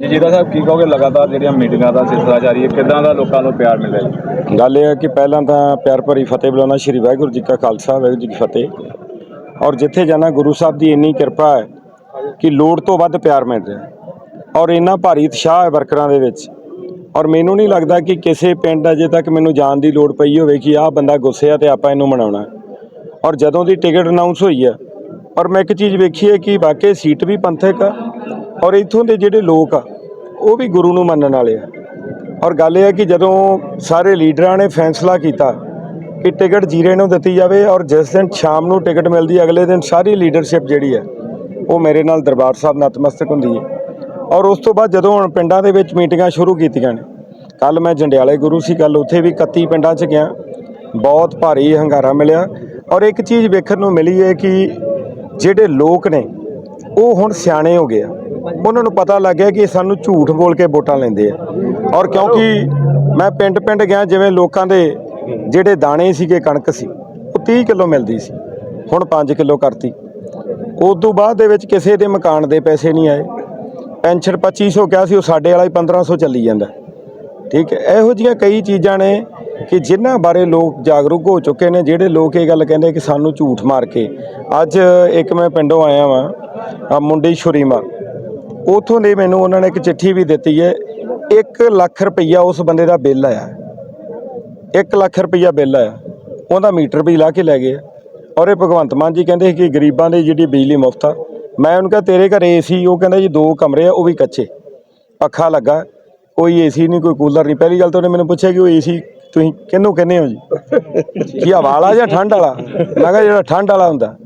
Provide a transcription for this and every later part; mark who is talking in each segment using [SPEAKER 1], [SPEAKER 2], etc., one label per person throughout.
[SPEAKER 1] ਜੀ ਜੀਰਾ ਸਾਹਿਬ, ਕੀ ਕਹੋਗੇ? ਲਗਾਤਾਰ ਜਿਹੜੀਆਂ ਮੀਟਿੰਗਾਂ ਦਾ ਸਿਲਸਿਲਾ ਜਾਰੀ ਹੈ, ਕਿਦਾਂ ਦਾ ਲੋਕਾਂ ਨੂੰ ਪਿਆਰ ਮਿਲ ਰਿਹਾ ਜੀ?
[SPEAKER 2] ਗੱਲ ਇਹ ਹੈ ਕਿ ਪਹਿਲਾਂ ਤਾਂ ਪਿਆਰ ਭਰੀ ਫਤਿਹ ਬੁਲਾਉਣਾ ਸ਼੍ਰੀ ਵਾਹਿਗੁਰੂ ਜੀ ਕਾ ਖਾਲਸਾ, ਵਾਹਿਗੁਰੂ ਜੀ ਕੀ ਫਤਿਹ। ਔਰ ਜਿੱਥੇ ਜਾਣਾ ਗੁਰੂ ਸਾਹਿਬ ਦੀ ਇੰਨੀ ਕਿਰਪਾ ਹੈ ਕਿ ਲੋੜ ਤੋਂ ਵੱਧ ਪਿਆਰ ਮਿਲ ਰਿਹਾ ਔਰ ਇੰਨਾ ਭਾਰੀ ਉਤਸ਼ਾਹ ਹੈ ਵਰਕਰਾਂ ਦੇ ਵਿੱਚ। ਔਰ ਮੈਨੂੰ ਨਹੀਂ ਲੱਗਦਾ ਕਿ ਕਿਸੇ ਪਿੰਡ ਅਜੇ ਤੱਕ ਮੈਨੂੰ ਜਾਣ ਦੀ ਲੋੜ ਪਈ ਹੋਵੇ ਕਿ ਆਹ ਬੰਦਾ ਗੁੱਸੇ ਆ ਤੇ ਆਪਾਂ ਇਹਨੂੰ ਮਨਾਉਣਾ ਔਰ ਜਦੋਂ ਦੀ ਟਿਕਟ ਅਨਾਉਂਸ ਹੋਈ ਹੈ, ਔਰ ਮੈਂ ਇੱਕ ਚੀਜ਼ ਵੇਖੀ ਹੈ ਕਿ ਵਾਕਈ ਸੀਟ ਵੀ ਪੰਥਕ ਆ ਔਰ ਇੱਥੋਂ ਦੇ ਜਿਹੜੇ ਲੋਕ ਆ, ਉਹ ਵੀ ਗੁਰੂ ਨੂੰ ਮੰਨਣ ਵਾਲੇ ਆ। ਔਰ ਗੱਲ ਇਹ ਹੈ ਕਿ ਜਦੋਂ ਸਾਰੇ ਲੀਡਰਾਂ ਨੇ ਫੈਸਲਾ ਕੀਤਾ ਕਿ ਟਿਕਟ ਜੀਰੇ ਨੂੰ ਦਿੱਤੀ ਜਾਵੇ ਔਰ ਜਿਸ ਦਿਨ ਸ਼ਾਮ ਨੂੰ ਟਿਕਟ ਮਿਲਦੀ ਅਗਲੇ ਦਿਨ ਸਾਰੀ ਲੀਡਰਸ਼ਿਪ ਜਿਹੜੀ ਹੈ, ਉਹ ਮੇਰੇ ਨਾਲ ਦਰਬਾਰ ਸਾਹਿਬ ਨਤਮਸਤਕ ਹੁੰਦੀ ਹੈ। ਔਰ ਉਸ ਤੋਂ ਬਾਅਦ ਜਦੋਂ ਹੁਣ ਪਿੰਡਾਂ ਦੇ ਵਿੱਚ ਮੀਟਿੰਗਾਂ ਸ਼ੁਰੂ ਕੀਤੀਆਂ ਨੇ ਕੱਲ ਮੈਂ ਜੰਡਿਆਲੇ ਗੁਰੂ ਸੀ ਕੱਲ ਉੱਥੇ ਵੀ 31 ਪਿੰਡਾਂ 'ਚ ਗਿਆ। ਬਹੁਤ ਭਾਰੀ ਹੰਗਾਰਾ ਮਿਲਿਆ। ਔਰ ਇੱਕ ਚੀਜ਼ ਵੇਖਣ ਨੂੰ ਮਿਲੀ ਹੈ ਕਿ ਜਿਹੜੇ ਲੋਕ ਨੇ ਉਹ ਹੁਣ ਸਿਆਣੇ ਹੋ ਗਏ ਆ। ਉਹਨਾਂ ਨੂੰ ਪਤਾ ਲੱਗ ਗਿਆ ਕਿ ਸਾਨੂੰ ਝੂਠ ਬੋਲ ਕੇ ਵੋਟਾਂ ਲੈਂਦੇ ਆ। ਔਰ ਕਿਉਂਕਿ ਮੈਂ ਪਿੰਡ ਪਿੰਡ ਗਿਆ, ਜਿਵੇਂ ਲੋਕਾਂ ਦੇ ਜਿਹੜੇ ਦਾਣੇ ਸੀਗੇ ਕਣਕ ਸੀ, ਉਹ 30 ਕਿਲੋ ਮਿਲਦੀ ਸੀ, ਹੁਣ 5 ਕਿਲੋ ਕਰਤੀ। ਉਸ ਤੋਂ ਬਾਅਦ ਦੇ ਵਿੱਚ ਕਿਸੇ ਦੇ ਮਕਾਨ ਦੇ ਪੈਸੇ ਨਹੀਂ ਆਏ। ਪੈਨਸ਼ਨ 2500 ਕਿਹਾ ਸੀ, ਉਹ ਸਾਡੇ ਵਾਲਾ ਹੀ 1500 ਚੱਲੀ ਜਾਂਦਾ। ਠੀਕ ਹੈ, ਇਹੋ ਜਿਹੀਆਂ ਕਈ ਚੀਜ਼ਾਂ ਨੇ ਕਿ ਜਿਨ੍ਹਾਂ ਬਾਰੇ ਲੋਕ ਜਾਗਰੂਕ ਹੋ ਚੁੱਕੇ ਨੇ, ਜਿਹੜੇ ਲੋਕ ਇਹ ਗੱਲ ਕਹਿੰਦੇ ਕਿ ਸਾਨੂੰ ਝੂਠ ਮਾਰ ਕੇ। ਅੱਜ ਇੱਕ ਮੈਂ ਪਿੰਡੋਂ ਆਇਆ ਵਾਂ ਮੁੰਡੀ ਛੁਰੀਮਾ ਉਥੋਂ ਦੇ ਮੈਨੂੰ ਉਹਨਾਂ ਨੇ ਇੱਕ ਚਿੱਠੀ ਵੀ ਦਿੱਤੀ ਹੈ 1 ਲੱਖ ਰੁਪਈਆ ਉਸ ਬੰਦੇ ਦਾ ਬਿੱਲ ਆਇਆ। 1 ਲੱਖ ਰੁਪਈਆ ਬਿੱਲ ਆਇਆ। ਉਹਦਾ ਮੀਟਰ ਵੀ ਲਾ ਕੇ ਲੈ ਗਏ। ਔਰ ਇਹ ਭਗਵੰਤ ਮਾਨ ਜੀ ਕਹਿੰਦੇ ਕਿ ਗਰੀਬਾਂ ਦੀ ਜਿਹੜੀ ਬਿਜਲੀ ਮੁਫਤ ਆ, ਮੈਂ ਉਹਨੂੰ ਕਿਹਾ, ਤੇਰੇ ਘਰੇ ਏਸੀ ਉਹ ਕਹਿੰਦਾ ਜੀ ਦੋ ਕਮਰੇ ਆ, ਉਹ ਵੀ ਕੱਚੇ। ਪੱਖਾ ਲੱਗਾ। ਕੋਈ ਏਸੀ ਨਹੀਂ, ਕੋਈ ਕੂਲਰ ਨਹੀਂ। ਪਹਿਲੀ ਗੱਲ ਤਾਂ ਉਹਨੇ ਮੈਨੂੰ ਪੁੱਛਿਆ ਕਿ ਉਹ ਏਸੀ ਤੁਸੀਂ ਕਿਹਨੂੰ ਕਹਿੰਦੇ ਹੋ ਜੀ? ਕੀ ਹਵਾ ਵਾਲਾ ਜਾਂ ਠੰਡ ਵਾਲਾ? ਮੈਂ ਕਿਹਾ, ਜਿਹੜਾ ਠੰਡ ਵਾਲਾ ਹੁੰਦਾ।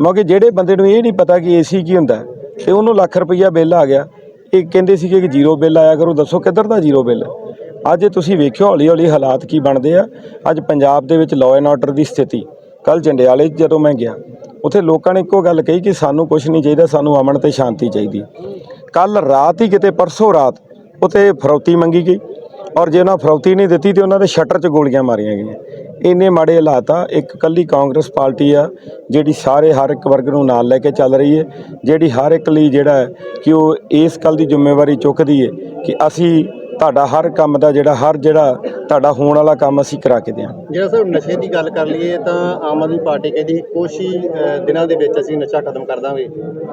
[SPEAKER 2] ਮੈਂ ਕਿ ਜਿਹੜੇ ਬੰਦੇ ਨੂੰ ਇਹ ਨਹੀਂ ਪਤਾ ਕਿ ਏਸੀ ਕੀ ਹੁੰਦਾ ਤੇ ਉਹਨੂੰ ਲੱਖ ਰੁਪਈਆ ਬਿੱਲ ਆ ਗਿਆ। ਇਹ ਕਹਿੰਦੇ ਸੀਗੇ ਕਿ ਜ਼ੀਰੋ ਬਿੱਲ ਆਇਆ ਕਰੋ, ਦੱਸੋ ਕਿੱਧਰ ਦਾ ਜ਼ੀਰੋ ਬਿੱਲ ਅੱਜ ਤੁਸੀਂ ਵੇਖਿਓ ਹੌਲੀ ਹੌਲੀ ਹਾਲਾਤ ਕੀ ਬਣਦੇ ਆ। ਅੱਜ ਪੰਜਾਬ ਦੇ ਵਿੱਚ ਲਾਅ ਐਂਡ ਆਰਡਰ ਦੀ ਸਥਿਤੀ। ਕੱਲ ਜੰਡਿਆਲੇ ਜਦੋਂ ਮੈਂ ਗਿਆ, ਉੱਥੇ ਲੋਕਾਂ ਨੇ ਇੱਕੋ ਗੱਲ ਕਹੀ ਕਿ ਸਾਨੂੰ ਕੁਝ ਨਹੀਂ ਚਾਹੀਦਾ, ਸਾਨੂੰ ਅਮਨ ਤੇ ਸ਼ਾਂਤੀ ਚਾਹੀਦੀ। ਕੱਲ ਰਾਤ ਹੀ ਕਿਤੇ, ਪਰਸੋਂ ਰਾਤ ਉੱਥੇ ਫਰੌਤੀ ਮੰਗੀ ਗਈ। ਔਰ ਜੇ ਉਹਨਾਂ ਫਰੌਤੀ ਨਹੀਂ ਦਿੱਤੀ ਤੇ ਉਹਨਾਂ ਦੇ ਸ਼ਟਰ 'ਚ ਗੋਲੀਆਂ ਮਾਰੀਆਂ ਗਈਆਂ। ਇੰਨੇ ਮਾੜੇ ਹਾਲਾਤ ਆ, ਇੱਕ ਕੱਲੀ ਕਾਂਗਰਸ ਪਾਰਟੀ ਆ, ਜਿਹੜੀ ਸਾਰੇ ਹਰ ਇੱਕ ਵਰਗ ਨੂੰ ਨਾਲ ਲੈ ਕੇ ਚੱਲ ਰਹੀ ਹੈ, ਜਿਹੜੀ ਹਰ ਇੱਕ ਲਈ ਜਿਹੜਾ ਕਿ ਉਹ ਇਸ ਗੱਲ ਦੀ ਜ਼ਿੰਮੇਵਾਰੀ ਚੁੱਕਦੀ ਹੈ ਕਿ ਅਸੀਂ ਤੁਹਾਡਾ ਹਰ ਕੰਮ ਦਾ ਜਿਹੜਾ ਹਰ ਜਿਹੜਾ ਤੁਹਾਡਾ ਹੋਣ ਵਾਲਾ ਕੰਮ ਅਸੀਂ ਕਰਾ ਕੇ ਦਿਆਂ
[SPEAKER 3] ਜਿਹੜਾ ਸਰ ਨਸ਼ੇ ਦੀ ਗੱਲ ਕਰ ਲਈਏ ਤਾਂ ਆਮ ਆਦਮੀ ਪਾਰਟੀ ਕਹਿੰਦੀ ਕੁਛ ਹੀ ਅ, ਦਿਨਾਂ ਦੇ ਵਿੱਚ ਅਸੀਂ ਨਸ਼ਾ ਖਤਮ ਕਰ ਦਾਂਗੇ।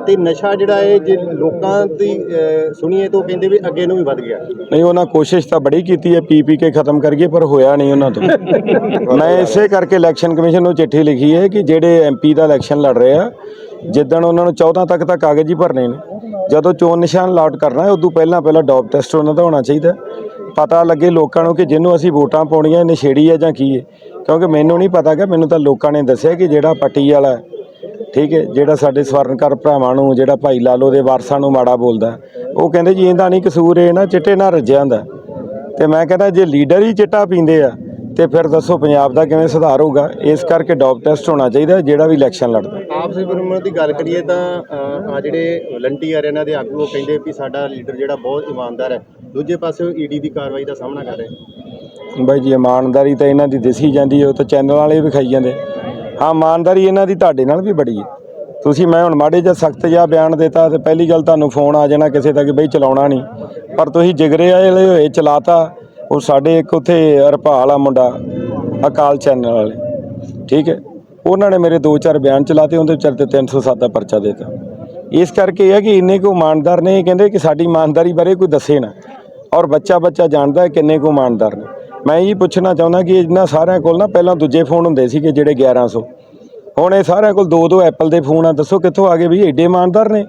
[SPEAKER 3] ਤੇ ਨਸ਼ਾ ਜਿਹੜਾ ਹੈ ਜੇ ਲੋਕਾਂ ਦੀ ਅ, ਸੁਣੀਏ ਤਾਂ ਉਹ ਕਹਿੰਦੇ ਵੀ ਅੱਗੇ ਨੂੰ ਵੀ ਵੱਧ ਗਿਆ।
[SPEAKER 2] ਨਹੀਂ ਉਹਨਾਂ ਕੋਸ਼ਿਸ਼ ਤਾਂ ਬੜੀ ਕੀਤੀ ਹੈ ਪੀ ਪੀ ਕੇ ਖਤਮ ਕਰੀਏ ਪਰ ਹੋਇਆ ਨਹੀਂ ਉਹਨਾਂ ਤੋਂ। ਮੈਂ ਇਸੇ ਕਰਕੇ ਇਲੈਕਸ਼ਨ ਕਮਿਸ਼ਨ ਨੂੰ ਚਿੱਠੀ ਲਿਖੀ ਹੈ ਕਿ ਜਿਹੜੇ ਐਮਪੀ ਦਾ ਇਲੈਕਸ਼ਨ ਲੜ ਰਹੇ ਆ ਜਿੱਦਣ ਉਹਨਾਂ ਨੂੰ 14 ਤੱਕ ਤਾਂ ਕਾਗਜ਼ ਹੀ ਭਰਨੇ ਨੇ। ਜਦੋਂ ਚੋਣ ਨਿਸ਼ਾਨ ਲਾਟ ਕਰਨਾ ਹੈ, ਉਦੋਂ ਪਹਿਲਾਂ ਪਹਿਲਾਂ ਡੋਪ ਟੈਸਟ ਉਹਨਾਂ ਦਾ ਹੋਣਾ ਚਾਹੀਦਾ ਪਤਾ ਲੱਗੇ ਲੋਕਾਂ ਨੂੰ ਕਿ ਜਿਹਨੂੰ ਅਸੀਂ ਵੋਟਾਂ ਪਾਉਣੀਆਂ ਇਹ ਨਸ਼ੇੜੀ ਹੈ ਜਾਂ ਕੀ ਹੈ। ਕਿਉਂਕਿ ਮੈਨੂੰ ਨਹੀਂ ਪਤਾ ਕਿ ਮੈਨੂੰ ਤਾਂ ਲੋਕਾਂ ਨੇ ਦੱਸਿਆ ਕਿ ਜਿਹੜਾ ਪੱਟੀ ਵਾਲਾ ਠੀਕ ਹੈ, ਜਿਹੜਾ ਸਾਡੇ ਸਵਰਨਕਾਰ ਭਰਾਵਾਂ ਨੂੰ, ਜਿਹੜਾ ਭਾਈ ਲਾਲੋ ਦੇ ਵਾਰਸਾਂ ਨੂੰ ਮਾੜਾ ਬੋਲਦਾ ਉਹ ਕਹਿੰਦੇ ਜੀ, ਇਹਦਾ ਨਹੀਂ ਕਸੂਰ ਇਹ ਨਾ ਚਿੱਟੇ ਨਾਲ ਰੱਜਿਆ ਹੁੰਦਾ ਤੇ ਮੈਂ ਕਹਿੰਦਾ, ਜੇ ਲੀਡਰ ਹੀ ਚਿੱਟਾ ਪੀਂਦੇ ਆ ਤੇ ਫਿਰ ਦੱਸੋ ਪੰਜਾਬ ਦਾ ਕਿਵੇਂ ਸੁਧਾਰ ਹੋਊਗਾ? ਇਸ ਕਰਕੇ ਡੋਪ ਟੈਸਟ ਹੋਣਾ ਚਾਹੀਦਾ ਜਿਹੜਾ ਵੀ ਇਲੈਕਸ਼ਨ ਲੜਦਾ।
[SPEAKER 3] ਆਪਸੀ ਵਿਰੋਧ ਦੀ ਗੱਲ ਕਰੀਏ ਤਾਂ ਆ ਜਿਹੜੇ ਵਲੰਟੀਅਰ ਇਹਨਾਂ ਦੇ ਆਗੂ ਉਹ ਕਹਿੰਦੇ ਵੀ ਸਾਡਾ ਲੀਡਰ ਜਿਹੜਾ ਬਹੁਤ ਇਮਾਨਦਾਰ ਹੈ। ਦੂਜੇ ਪਾਸੇ ਈਡੀ ਦੀ ਕਾਰਵਾਈ ਦਾ ਸਾਹਮਣਾ ਕਰ ਰਿਹਾ।
[SPEAKER 2] ਬਾਈ ਜੀ ਇਮਾਨਦਾਰੀ ਤਾਂ ਇਹਨਾਂ ਦੀ ਦਿਸੀ ਜਾਂਦੀ ਹੈ ਉਹ ਤਾਂ ਚੈਨਲ ਵਾਲੇ ਵੀ ਖਾਈ ਜਾਂਦੇ। ਹਾਂ ਇਮਾਨਦਾਰੀ ਇਹਨਾਂ ਦੀ ਤੁਹਾਡੇ ਨਾਲ ਵੀ ਬੜੀ ਹੈ। ਤੁਸੀਂ ਮੈਂ ਹੁਣ ਮਾੜੇ ਜਿਹਾ ਸਖਤ ਜਿਹਾ ਬਿਆਨ ਦਿੱਤਾ ਤੇ ਪਹਿਲੀ ਗੱਲ ਤੁਹਾਨੂੰ ਫੋਨ ਆ ਜਾਣਾ ਕਿਸੇ ਦਾ ਕਿ ਬਈ ਚਲਾਉਣਾ ਨਹੀਂ। ਪਰ ਤੁਸੀਂ ਜਿਗਰੇ ਵਾਲੇ ਹੋਏ ਚਲਾਤਾ ਉਹ ਸਾਡੇ ਇੱਕ ਉੱਥੇ ਹਰਪਾਲ ਆ ਮੁੰਡਾ, ਅਕਾਲ ਚੈਨਲ ਵਾਲੇ, ਠੀਕ ਹੈ। ਉਹਨਾਂ ਨੇ ਮੇਰੇ ਦੋ ਚਾਰ ਬਿਆਨ ਚਲਾਤੇ, ਉਹਦੇ ਵਿਚਾਰ ਤੇ 307 ਦਾ ਪਰਚਾ ਦਿੱਤਾ। ਇਸ ਕਰਕੇ ਇਹ ਹੈ ਕਿ ਇੰਨੇ ਕੁ ਇਮਾਨਦਾਰ ਨੇ, ਇਹ ਕਹਿੰਦੇ ਕਿ ਸਾਡੀ ਇਮਾਨਦਾਰੀ ਬਾਰੇ ਕੋਈ ਦੱਸੇ ਨਾ, ਔਰ ਬੱਚਾ ਬੱਚਾ ਜਾਣਦਾ ਕਿੰਨੇ ਕੁ ਇਮਾਨਦਾਰ ਨੇ। ਮੈਂ ਇਹ ਪੁੱਛਣਾ ਚਾਹੁੰਦਾ ਕਿ ਇਹਨਾਂ ਸਾਰਿਆਂ ਕੋਲ ਨਾ ਪਹਿਲਾਂ ਦੂਜੇ ਫੋਨ ਹੁੰਦੇ ਸੀਗੇ ਜਿਹੜੇ 1100 ਹੁਣ ਇਹ ਸਾਰਿਆਂ ਕੋਲ ਦੋ ਦੋ ਐਪਲ ਦੇ ਫੋਨ ਆ, ਦੱਸੋ ਕਿੱਥੋਂ ਆ ਗਏ ਵੀ ਏਡੇ ਇਮਾਨਦਾਰ ਨੇ?